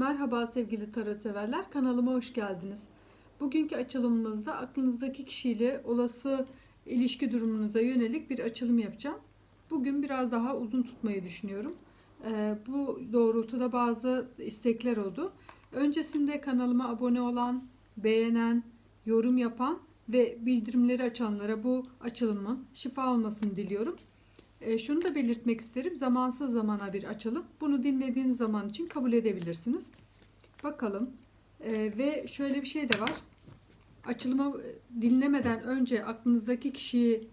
Merhaba sevgili tarot severler, kanalıma hoş geldiniz. Bugünkü açılımımızda aklınızdaki kişiyle olası ilişki durumunuza yönelik bir açılım yapacağım. Bugün biraz daha uzun tutmayı düşünüyorum. Ee, bu doğrultuda bazı istekler oldu. Öncesinde kanalıma abone olan, beğenen, yorum yapan ve bildirimleri açanlara bu açılımın şifa olmasını diliyorum. E, şunu da belirtmek isterim. Zamansız zamana bir açalım. Bunu dinlediğiniz zaman için kabul edebilirsiniz. Bakalım. E, ve şöyle bir şey de var. Açılımı dinlemeden önce aklınızdaki kişiyi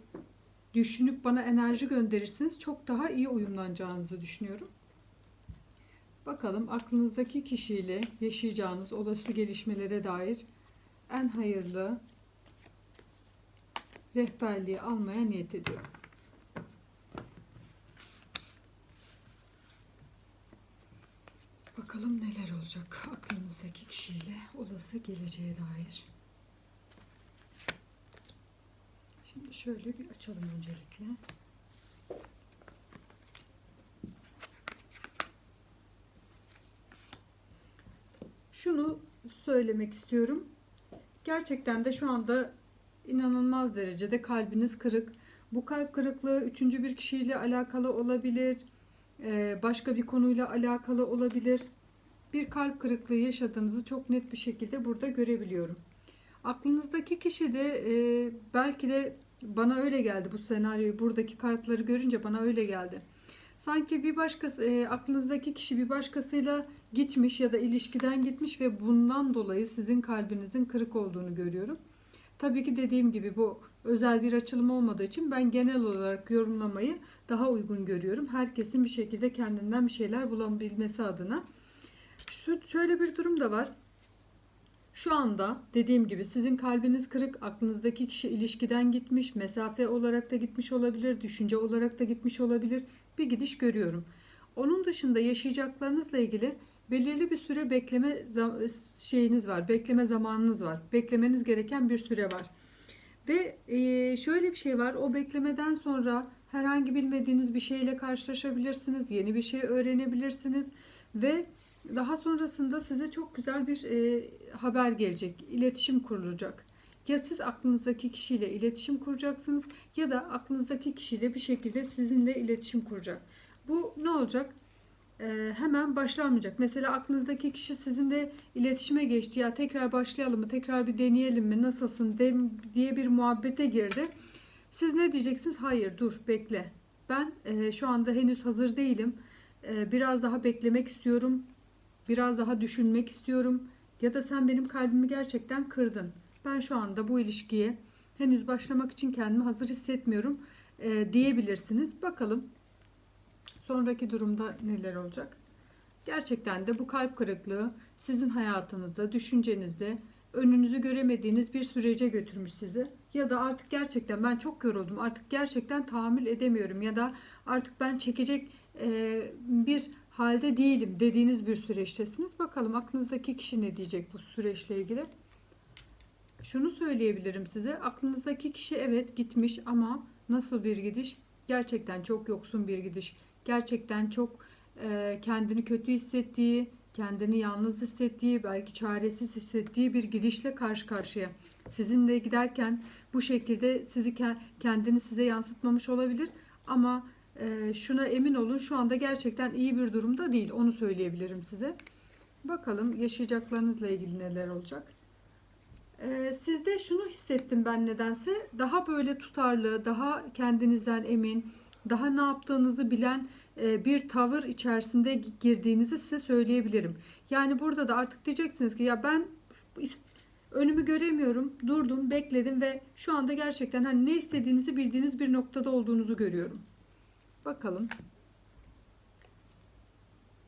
düşünüp bana enerji gönderirsiniz. Çok daha iyi uyumlanacağınızı düşünüyorum. Bakalım aklınızdaki kişiyle yaşayacağınız olası gelişmelere dair en hayırlı rehberliği almaya niyet ediyorum. Bakalım neler olacak aklınızdaki kişiyle olası geleceğe dair. Şimdi şöyle bir açalım öncelikle. Şunu söylemek istiyorum. Gerçekten de şu anda inanılmaz derecede kalbiniz kırık. Bu kalp kırıklığı üçüncü bir kişiyle alakalı olabilir başka bir konuyla alakalı olabilir. Bir kalp kırıklığı yaşadığınızı çok net bir şekilde burada görebiliyorum. Aklınızdaki kişi de e, belki de bana öyle geldi bu senaryoyu buradaki kartları görünce bana öyle geldi. Sanki bir başkası e, aklınızdaki kişi bir başkasıyla gitmiş ya da ilişkiden gitmiş ve bundan dolayı sizin kalbinizin kırık olduğunu görüyorum. Tabii ki dediğim gibi bu özel bir açılım olmadığı için ben genel olarak yorumlamayı daha uygun görüyorum. Herkesin bir şekilde kendinden bir şeyler bulabilmesi adına. Şu şöyle bir durum da var. Şu anda dediğim gibi sizin kalbiniz kırık, aklınızdaki kişi ilişkiden gitmiş, mesafe olarak da gitmiş olabilir, düşünce olarak da gitmiş olabilir. Bir gidiş görüyorum. Onun dışında yaşayacaklarınızla ilgili belirli bir süre bekleme şeyiniz var, bekleme zamanınız var. Beklemeniz gereken bir süre var. Ve şöyle bir şey var. O beklemeden sonra herhangi bilmediğiniz bir şeyle karşılaşabilirsiniz. Yeni bir şey öğrenebilirsiniz. Ve daha sonrasında size çok güzel bir e, haber gelecek. İletişim kurulacak. Ya siz aklınızdaki kişiyle iletişim kuracaksınız ya da aklınızdaki kişiyle bir şekilde sizinle iletişim kuracak. Bu ne olacak? Ee, hemen başlamayacak. Mesela aklınızdaki kişi sizinle iletişime geçti. Ya tekrar başlayalım mı? Tekrar bir deneyelim mi? Nasılsın? De, diye bir muhabbete girdi. Siz ne diyeceksiniz? Hayır dur bekle. Ben e, şu anda henüz hazır değilim. E, biraz daha beklemek istiyorum. Biraz daha düşünmek istiyorum. Ya da sen benim kalbimi gerçekten kırdın. Ben şu anda bu ilişkiye henüz başlamak için kendimi hazır hissetmiyorum e, diyebilirsiniz. Bakalım sonraki durumda neler olacak. Gerçekten de bu kalp kırıklığı sizin hayatınızda, düşüncenizde önünüzü göremediğiniz bir sürece götürmüş sizi. Ya da artık gerçekten ben çok yoruldum. Artık gerçekten tahammül edemiyorum ya da artık ben çekecek e, bir halde değilim dediğiniz bir süreçtesiniz. Bakalım aklınızdaki kişi ne diyecek bu süreçle ilgili. Şunu söyleyebilirim size. Aklınızdaki kişi evet gitmiş ama nasıl bir gidiş? Gerçekten çok yoksun bir gidiş. Gerçekten çok e, kendini kötü hissettiği, kendini yalnız hissettiği, belki çaresiz hissettiği bir gidişle karşı karşıya. Sizinle giderken bu şekilde sizi kendini size yansıtmamış olabilir ama e, şuna emin olun şu anda gerçekten iyi bir durumda değil. Onu söyleyebilirim size. Bakalım yaşayacaklarınızla ilgili neler olacak. E, sizde şunu hissettim ben nedense. Daha böyle tutarlı, daha kendinizden emin, daha ne yaptığınızı bilen e, bir tavır içerisinde girdiğinizi size söyleyebilirim. Yani burada da artık diyeceksiniz ki ya ben önümü göremiyorum. Durdum, bekledim ve şu anda gerçekten hani ne istediğinizi bildiğiniz bir noktada olduğunuzu görüyorum. Bakalım.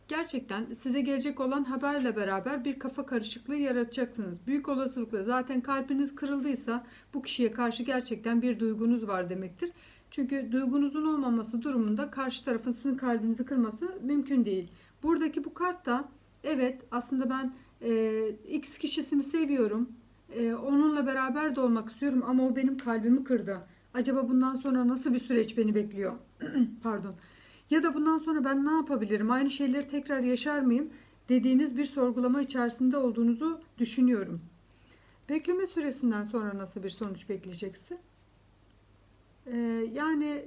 Gerçekten size gelecek olan haberle beraber bir kafa karışıklığı yaratacaksınız. Büyük olasılıkla zaten kalbiniz kırıldıysa bu kişiye karşı gerçekten bir duygunuz var demektir. Çünkü duygunuzun olmaması durumunda karşı tarafın sizin kalbinizi kırması mümkün değil. Buradaki bu kart da evet aslında ben e, X kişisini seviyorum. E, onunla beraber de olmak istiyorum ama o benim kalbimi kırdı. Acaba bundan sonra nasıl bir süreç beni bekliyor? Pardon. Ya da bundan sonra ben ne yapabilirim? Aynı şeyleri tekrar yaşar mıyım? dediğiniz bir sorgulama içerisinde olduğunuzu düşünüyorum. Bekleme süresinden sonra nasıl bir sonuç bekleyeceksin? Ee, yani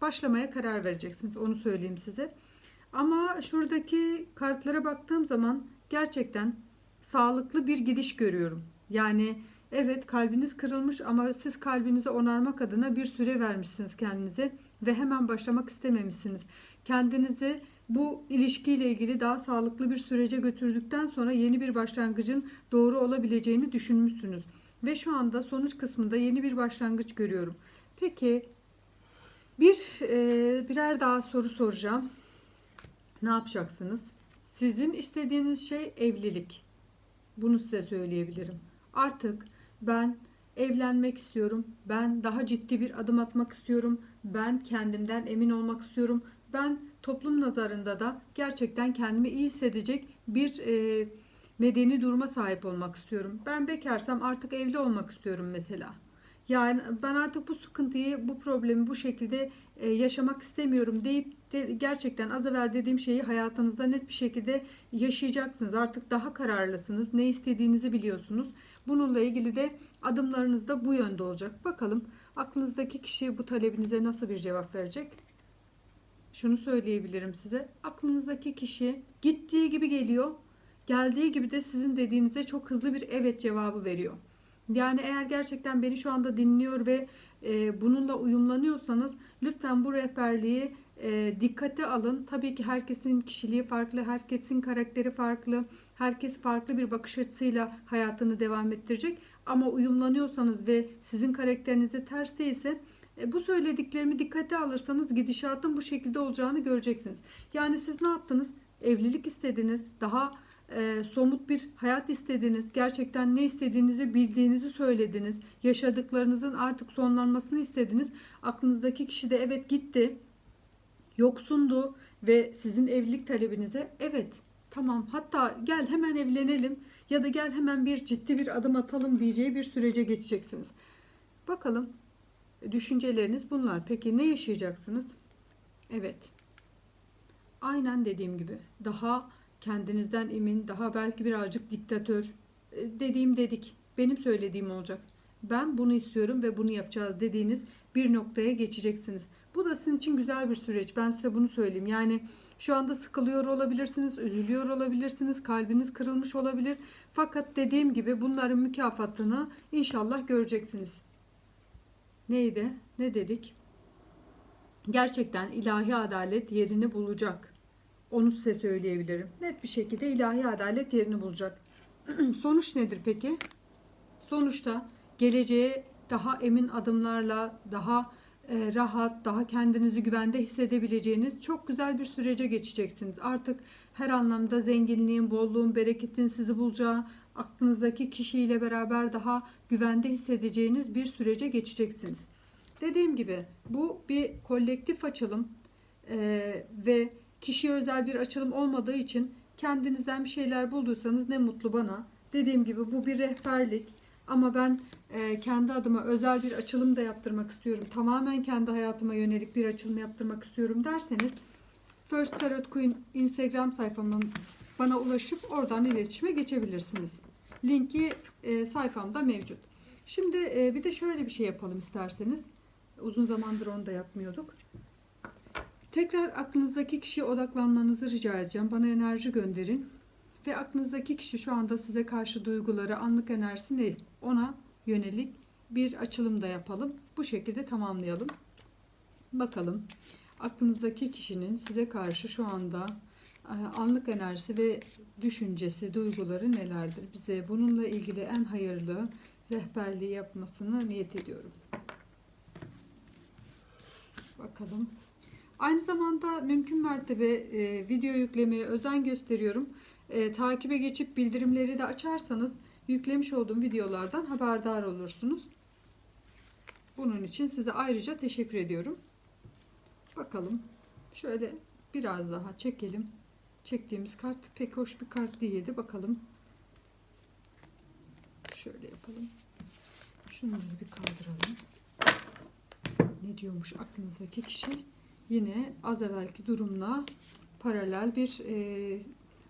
başlamaya karar vereceksiniz. Onu söyleyeyim size. Ama şuradaki kartlara baktığım zaman gerçekten sağlıklı bir gidiş görüyorum. Yani evet kalbiniz kırılmış ama siz kalbinizi onarmak adına bir süre vermişsiniz kendinize ve hemen başlamak istememişsiniz. Kendinizi bu ilişkiyle ilgili daha sağlıklı bir sürece götürdükten sonra yeni bir başlangıcın doğru olabileceğini düşünmüşsünüz. Ve şu anda sonuç kısmında yeni bir başlangıç görüyorum. Peki bir e, birer daha soru soracağım. Ne yapacaksınız? Sizin istediğiniz şey evlilik. Bunu size söyleyebilirim. Artık ben evlenmek istiyorum. Ben daha ciddi bir adım atmak istiyorum. Ben kendimden emin olmak istiyorum. Ben toplum nazarında da gerçekten kendimi iyi hissedecek bir e, medeni duruma sahip olmak istiyorum. Ben bekarsam artık evli olmak istiyorum mesela. Yani ben artık bu sıkıntıyı, bu problemi bu şekilde e, yaşamak istemiyorum deyip de gerçekten az evvel dediğim şeyi hayatınızda net bir şekilde yaşayacaksınız. Artık daha kararlısınız. Ne istediğinizi biliyorsunuz. Bununla ilgili de adımlarınız da bu yönde olacak. Bakalım aklınızdaki kişi bu talebinize nasıl bir cevap verecek? Şunu söyleyebilirim size. Aklınızdaki kişi gittiği gibi geliyor. Geldiği gibi de sizin dediğinize çok hızlı bir evet cevabı veriyor. Yani eğer gerçekten beni şu anda dinliyor ve e, bununla uyumlanıyorsanız lütfen bu rehberliği e, dikkate alın. Tabii ki herkesin kişiliği farklı, herkesin karakteri farklı, herkes farklı bir bakış açısıyla hayatını devam ettirecek. Ama uyumlanıyorsanız ve sizin karakterinize ters değilse e, bu söylediklerimi dikkate alırsanız gidişatın bu şekilde olacağını göreceksiniz. Yani siz ne yaptınız? Evlilik istediniz, daha e, somut bir hayat istediniz, gerçekten ne istediğinizi bildiğinizi söylediniz, yaşadıklarınızın artık sonlanmasını istediniz. Aklınızdaki kişi de evet gitti, yoksundu ve sizin evlilik talebinize evet tamam hatta gel hemen evlenelim ya da gel hemen bir ciddi bir adım atalım diyeceği bir sürece geçeceksiniz. Bakalım düşünceleriniz bunlar. Peki ne yaşayacaksınız? Evet. Aynen dediğim gibi daha kendinizden emin, daha belki birazcık diktatör. E, Dediğim dedik. Benim söylediğim olacak. Ben bunu istiyorum ve bunu yapacağız dediğiniz bir noktaya geçeceksiniz. Bu da sizin için güzel bir süreç. Ben size bunu söyleyeyim. Yani şu anda sıkılıyor olabilirsiniz, üzülüyor olabilirsiniz, kalbiniz kırılmış olabilir. Fakat dediğim gibi bunların mükafatını inşallah göreceksiniz. Neydi? Ne dedik? Gerçekten ilahi adalet yerini bulacak. Onu size söyleyebilirim. Net bir şekilde ilahi adalet yerini bulacak. Sonuç nedir peki? Sonuçta geleceğe daha emin adımlarla, daha rahat, daha kendinizi güvende hissedebileceğiniz çok güzel bir sürece geçeceksiniz. Artık her anlamda zenginliğin, bolluğun, bereketin sizi bulacağı, aklınızdaki kişiyle beraber daha güvende hissedeceğiniz bir sürece geçeceksiniz. Dediğim gibi bu bir kolektif açılım e, ve kişiye özel bir açılım olmadığı için kendinizden bir şeyler bulduysanız ne mutlu bana. Dediğim gibi bu bir rehberlik ama ben e, kendi adıma özel bir açılım da yaptırmak istiyorum. Tamamen kendi hayatıma yönelik bir açılım yaptırmak istiyorum derseniz First Tarot Queen Instagram sayfamın bana ulaşıp oradan iletişime geçebilirsiniz. Linki e, sayfamda mevcut. Şimdi e, bir de şöyle bir şey yapalım isterseniz. Uzun zamandır onu da yapmıyorduk. Tekrar aklınızdaki kişiye odaklanmanızı rica edeceğim. Bana enerji gönderin. Ve aklınızdaki kişi şu anda size karşı duyguları, anlık enerjisi ne? Ona yönelik bir açılım da yapalım. Bu şekilde tamamlayalım. Bakalım aklınızdaki kişinin size karşı şu anda e, anlık enerjisi ve düşüncesi, duyguları nelerdir? Bize bununla ilgili en hayırlı rehberliği yapmasını niyet ediyorum. Bakalım. Aynı zamanda mümkün mertebe e, video yüklemeye özen gösteriyorum. E, takibe geçip bildirimleri de açarsanız yüklemiş olduğum videolardan haberdar olursunuz. Bunun için size ayrıca teşekkür ediyorum. Bakalım. Şöyle biraz daha çekelim. Çektiğimiz kart pek hoş bir kart değildi. Bakalım. Şöyle yapalım. Şunları bir kaldıralım. Ne diyormuş aklınızdaki kişi? Yine az evvelki durumla paralel bir e,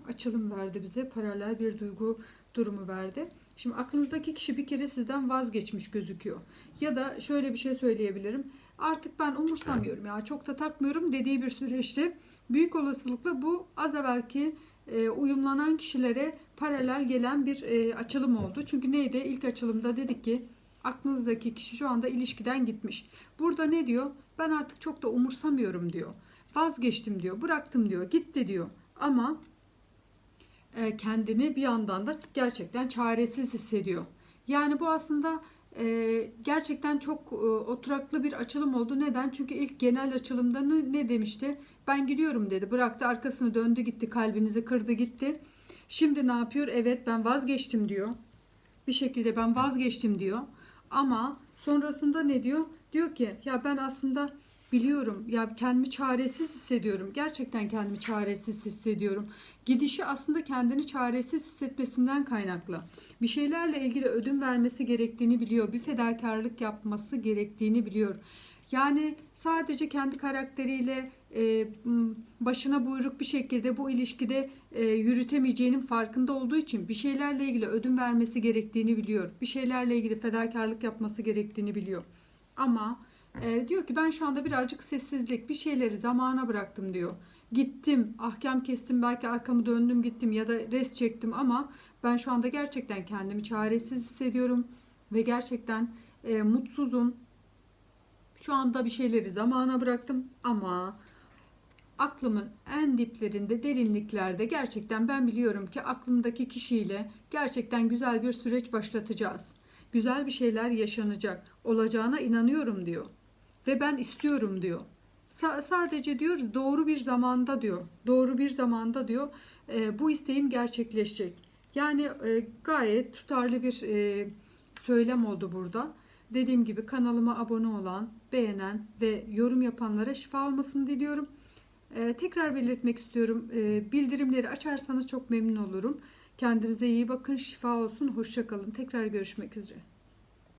açılım verdi bize. Paralel bir duygu durumu verdi. Şimdi aklınızdaki kişi bir kere sizden vazgeçmiş gözüküyor. Ya da şöyle bir şey söyleyebilirim. Artık ben umursamıyorum ya çok da takmıyorum dediği bir süreçte büyük olasılıkla bu az evvelki e, uyumlanan kişilere paralel gelen bir e, açılım oldu. Çünkü neydi? İlk açılımda dedik ki aklınızdaki kişi şu anda ilişkiden gitmiş. Burada ne diyor? Ben artık çok da umursamıyorum diyor. Vazgeçtim diyor. Bıraktım diyor. Gitti diyor. Ama e, kendini bir yandan da gerçekten çaresiz hissediyor. Yani bu aslında e, gerçekten çok e, oturaklı bir açılım oldu. Neden? Çünkü ilk genel açılımda ne, ne demişti? Ben gidiyorum dedi. Bıraktı arkasını döndü gitti. Kalbinizi kırdı gitti. Şimdi ne yapıyor? Evet ben vazgeçtim diyor. Bir şekilde ben vazgeçtim diyor. Ama sonrasında ne diyor? Diyor ki ya ben aslında biliyorum ya kendimi çaresiz hissediyorum. Gerçekten kendimi çaresiz hissediyorum. Gidişi aslında kendini çaresiz hissetmesinden kaynaklı. Bir şeylerle ilgili ödün vermesi gerektiğini biliyor. Bir fedakarlık yapması gerektiğini biliyor. Yani sadece kendi karakteriyle e, başına buyruk bir şekilde bu ilişkide e, yürütemeyeceğinin farkında olduğu için bir şeylerle ilgili ödün vermesi gerektiğini biliyor. Bir şeylerle ilgili fedakarlık yapması gerektiğini biliyor. Ama e, diyor ki ben şu anda birazcık sessizlik, bir şeyleri zamana bıraktım diyor. Gittim, ahkam kestim, belki arkamı döndüm gittim ya da res çektim ama ben şu anda gerçekten kendimi çaresiz hissediyorum ve gerçekten e, mutsuzum. Şu anda bir şeyleri zamana bıraktım ama aklımın en diplerinde, derinliklerde gerçekten ben biliyorum ki aklımdaki kişiyle gerçekten güzel bir süreç başlatacağız. Güzel bir şeyler yaşanacak. Olacağına inanıyorum diyor. Ve ben istiyorum diyor. Sa- sadece diyoruz doğru bir zamanda diyor. Doğru bir zamanda diyor. e, bu isteğim gerçekleşecek. Yani e, gayet tutarlı bir e, söylem oldu burada. Dediğim gibi kanalıma abone olan, beğenen ve yorum yapanlara şifa olmasını diliyorum. Ee, tekrar belirtmek istiyorum. Ee, bildirimleri açarsanız çok memnun olurum. Kendinize iyi bakın. Şifa olsun. Hoşça kalın. Tekrar görüşmek üzere.